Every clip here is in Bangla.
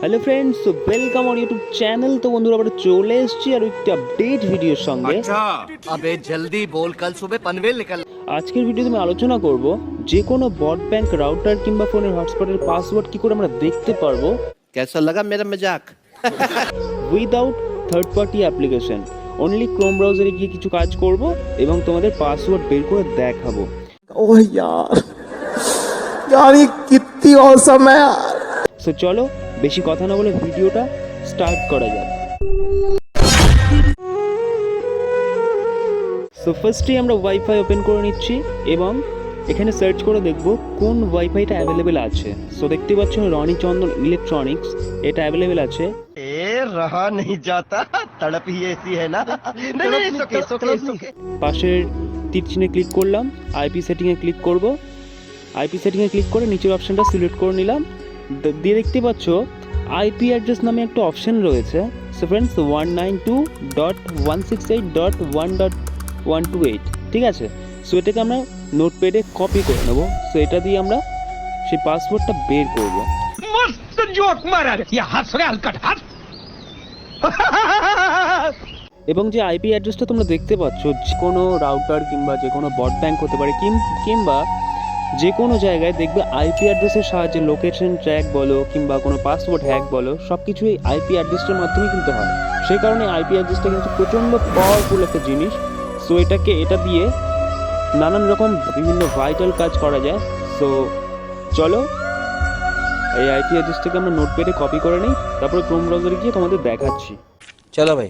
হ্যালো ফ্রেন্ডস ওয়েলকাম আমার ইউটিউব চ্যানেল তো বন্ধুরা আবার চলে এসেছি আর একটি আপডেট ভিডিওর সঙ্গে अबे जल्दी बोल कल सुबह पनवेल निकल আজকের ভিডিওতে আমি আলোচনা করব যে কোনো বট ব্যাংক রাউটার কিংবা ফোনের হটস্পটের পাসওয়ার্ড কি করে আমরা দেখতে পারবো कैसा लगा मेरा मजाक without third party application only Chrome ব্রাউজারে গিয়ে কিছু কাজ করব এবং তোমাদের পাসওয়ার্ড বের করে দেখাবো ओह यार यार ये कितनी औसम है यार সো চলো বেশি কথা না বলে ভিডিওটা স্টার্ট করা যাক সো ফার্স্টে আমরা ওয়াইফাই ওপেন করে নিচ্ছি এবং এখানে সার্চ করে দেখব কোন ওয়াইফাইটা অ্যাভেলেবেল আছে সো দেখতে পাচ্ছ রনি চন্দন ইলেকট্রনিক্স এটা অ্যাভেলেবেল আছে ए रहा नहीं जाता तड़प ही ऐसी है ना नहीं नहीं सुके सुके सुके পাশের তীর চিহ্নে ক্লিক করলাম আইপি সেটিংয়ে ক্লিক করব আইপি সেটিংয়ে ক্লিক করে নিচের অপশনটা সিলেক্ট করে নিলাম দ- দিয়ে দেখতে পাচ্ছ আইপি অ্যাড্রেস নামে একটা অপশন রয়েছে। So friends one nine two dot one six eight dot one dot one two eight ঠিক আছে? সো এটাকে আমরা নোটপ্যাডে কপি করে নেব। সো এটা দিয়ে আমরা সেই পাসওয়ার্ডটা বের করব। মারা এবং যে আইপি অ্যাড্রেসটা তোমরা দেখতে পাচ্ছ যে কোনো রাউটার কিংবা যে কোনো ব্রডব্যান্ড হতে পারে কিংবা যে কোনো জায়গায় দেখবে আইপি অ্যাড্রেসের সাহায্যে লোকেশন ট্র্যাক বলো কিংবা কোনো পাসওয়ার্ড হ্যাক বলো সব কিছু এই আইপি অ্যাড্রেসটার মাধ্যমে কিন্তু হয়। সেই কারণে আইপি অ্যাড্রেসটা কিন্তু প্রচণ্ড পাওয়ারফুল একটা জিনিস। সো এটাকে, এটা দিয়ে নানান রকম বিভিন্ন ভাইটাল কাজ করা যায়। সো চলো, এই আইপি অ্যাড্রেসটাকে আমরা নোটপ্যাডে কপি করে নিই, তারপরে ক্রোম ব্রাউজারে গিয়ে তোমাদের দেখাচ্ছি। চলো ভাই।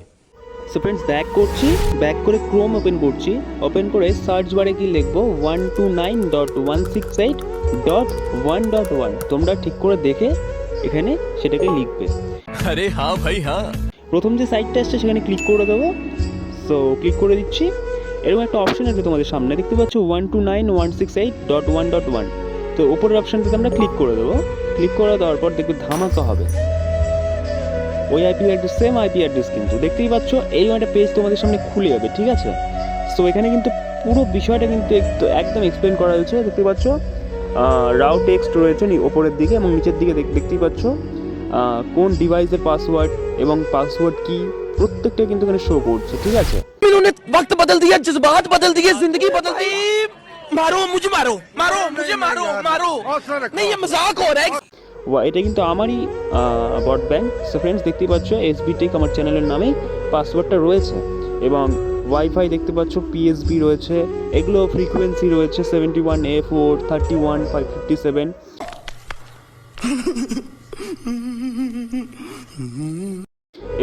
সো ফ্রেন্ডস ব্যাক করছি ব্যাক করে ক্রোম ওপেন করছি ওপেন করে সার্চ বারে কি লিখব one two nine dot one six eight dot one dot one তোমরা ঠিক করে দেখে এখানে সেটাকে লিখবে। আরে হ্যাঁ ভাই হ্যাঁ। প্রথম যে সাইটটা আসছে সেখানে ক্লিক করে দেবো। সো ক্লিক করে দিচ্ছি। এরকম একটা অপশন আছে তোমাদের সামনে দেখতে পাচ্ছ one two nine one six eight dot one dot one তো ওপরের অপশানটাতে আমরা ক্লিক করে দেবো। ক্লিক করে দেওয়ার পর দেখবে ধামাকা হবে। ওই IP address same IP address কিন্তু দেখতেই পাচ্ছ এই একটা পেজ তোমাদের সামনে খুলে যাবে ঠিক আছে সো এখানে কিন্তু পুরো বিষয়টা কিন্তু একটু একদম এক্সপ্লেন করা হয়েছে দেখতে পাচ্ছ রাউ টেক্সট রয়েছে নি ওপরের দিকে এবং নিচের দিকে দেখ- দেখতেই পাচ্ছ আহ, কোন ডিভাইসের পাসওয়ার্ড এবং পাসওয়ার্ড কি প্রত্যেকটা কিন্তু এখানে শো করছে ঠিক আছে इन्होंने वक्त बदल दिया जज्बात बदल दिए जिंदगी बदल दी मारो मुझे मारो मारो मुझे मारो मारो नहीं ये मजाक हो रहा है ওয়া- এটা কিন্তু আমারই ব্যাংক সো ফ্রেন্ডস দেখতে পাচ্ছ এসবি টেক আমার চ্যানেলের নামেই পাসওয়ার্ডটা রয়েছে এবং ওয়াইফাই দেখতে পাচ্ছ পিএসবি রয়েছে, এগুলো ফ্রিকোয়েন্সি রয়েছে seventy one A four thirty one five fifty seven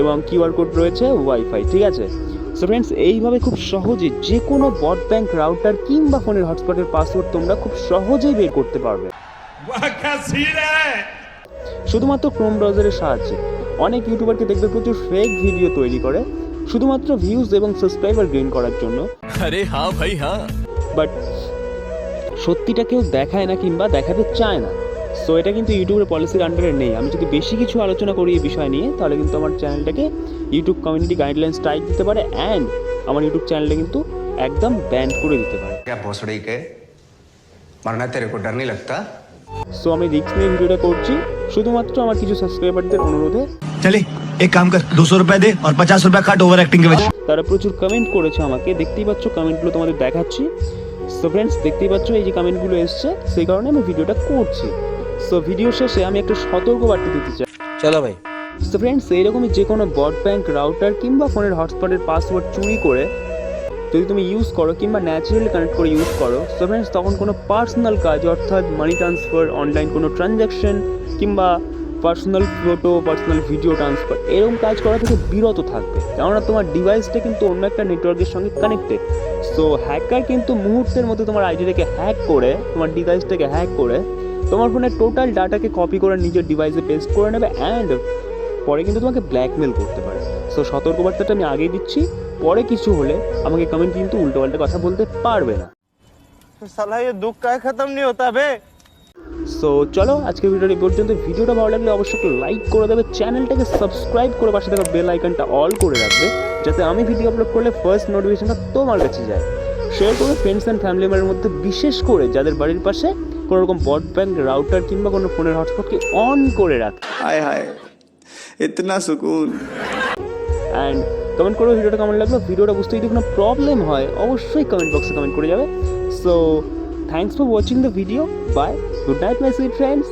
এবং কিউআর কোড রয়েছে ওয়াইফাই ঠিক আছে? সো ফ্রেন্ডস এইভাবে খুব সহজে যে কোনো ব্যাংক রাউটার কিংবা ফোনের হটস্পটের পাসওয়ার্ড তোমরা খুব সহজেই বের করতে পারবে। শুধুমাত্র ক্রোম ব্রাউজারের সাহায্যে অনেক ইউটিউবারকে দেখবে প্রচুর ফেক ভিডিও তৈরি করে শুধুমাত্র ভিউজ এবং সাবস্ক্রাইবার গেইন করার জন্য। আরে হ্যাঁ ভাই হ্যাঁ। বাট সত্যিটা কেউ দেখায় না কিংবা দেখাতে চায় না। সো এটা কিন্তু ইউটিউবের পলিসির আন্ডারে নেই। আমি যদি বেশি কিছু আলোচনা করি এই বিষয় নিয়ে তাহলে কিন্তু আমার চ্যানেলটাকে ইউটিউব কমিউনিটি গাইডলাইন স্ট্রাইক দিতে পারে অ্যান্ড আমার ইউটিউব চ্যানেলটা কিন্তু একদম ব্যান করে দিতে পারে। লাগতা সো আমি রিক্স নিয়ে ভিডিওটা করছি। শুধুমাত্র আমার কিছু সাবস্ক্রাইবারদের অনুরোধে। চলে এক কাম কর দুশো রুপিয়া দে আর পঞ্চাশ রুপিয়া কাট ওভার অ্যাক্টিং তারা প্রচুর কমেন্ট করেছে আমাকে। দেখতেই পাচ্ছ কমেন্টগুলো তোমাদের দেখাচ্ছি। সো ফ্রেন্ডস দেখতেই পাচ্ছ এই যে কমেন্টগুলো এসছে সেই কারণে আমি ভিডিওটা করছি। সো ভিডিও শেষে আমি একটা সতর্ক বার্তা দিতে চাই। চলো ভাই। সো ফ্রেন্ডস এইরকমই যে কোনো ব্রডব্যান্ড রাউটার কিংবা ফোনের হটস্পটের পাসওয়ার্ড চুরি করে যদি তুমি ইউজ করো কিংবা ন্যাচারালি কানেক্ট করে ইউজ করো সো ফ্রেন্ডস তখন কোনো পার্সোনাল কাজ, অর্থাৎ মানি ট্রান্সফার অনলাইন কোনো ট্রানজ্যাকশন কিংবা personal photo personal video transfer এরকম কাজ করা থেকে বিরত থাকবে। কেননা তোমার ডিভাইসটা কিন্তু অন্য একটা নেটওয়ার্কের সঙ্গে কানেক্টেড সো হ্যাকার কিন্তু মুহূর্তের মধ্যে তোমার আইডিটাকে হ্যাক করে, তোমার ডিভাইসটাকে হ্যাক করে, তোমার ফোনের টোটাল ডাটাকে কপি করে নিজের ডিভাইসে পেস্ট করে নেবে অ্যান্ড পরে কিন্তু তোমাকে ব্ল্যাকমেল করতে পারে। সো সতর্কবার্তাটা আমি আগেই দিচ্ছি। পরে কিছু হলে আমাকে কমেন্ট কিন্তু উল্টো পাল্টা কথা বলতে পারবে না। সালাইয়ের দুঃখ কায় খতম নি হতা বে। সো চলো আজকে ভিডিওটি পর্যন্ত। ভিডিওটা ভালো লাগলে অবশ্যই লাইক করে দেবে। চ্যানেলটাকে সাবস্ক্রাইব করে পাশে থাকা বেল আইকনটা অল করে রাখবে যাতে আমি ভিডিও আপলোড করলে ফার্স্ট নোটিফিকেশনটা তোমার কাছে যায়। শেয়ার করে ফ্রেন্ডস অ্যান্ড ফ্যামিলি মেম্বারের মধ্যে বিশেষ করে যাদের বাড়ির পাশে কোনো রকম ব্রডব্যান্ড রাউটার কিংবা কোনো ফোনের হটস্পটকে অন করে রাখ। হায় হায় ইতনা সুকুন। অ্যান্ড কমেন্ট করো ভিডিওটা কেমন লাগল? ভিডিওটা বুঝতে যদি কোনো প্রবলেম হয়, অবশ্যই কমেন্ট বক্সে কমেন্ট করে যাবে। So thanks for watching the video bye good night my sweet friends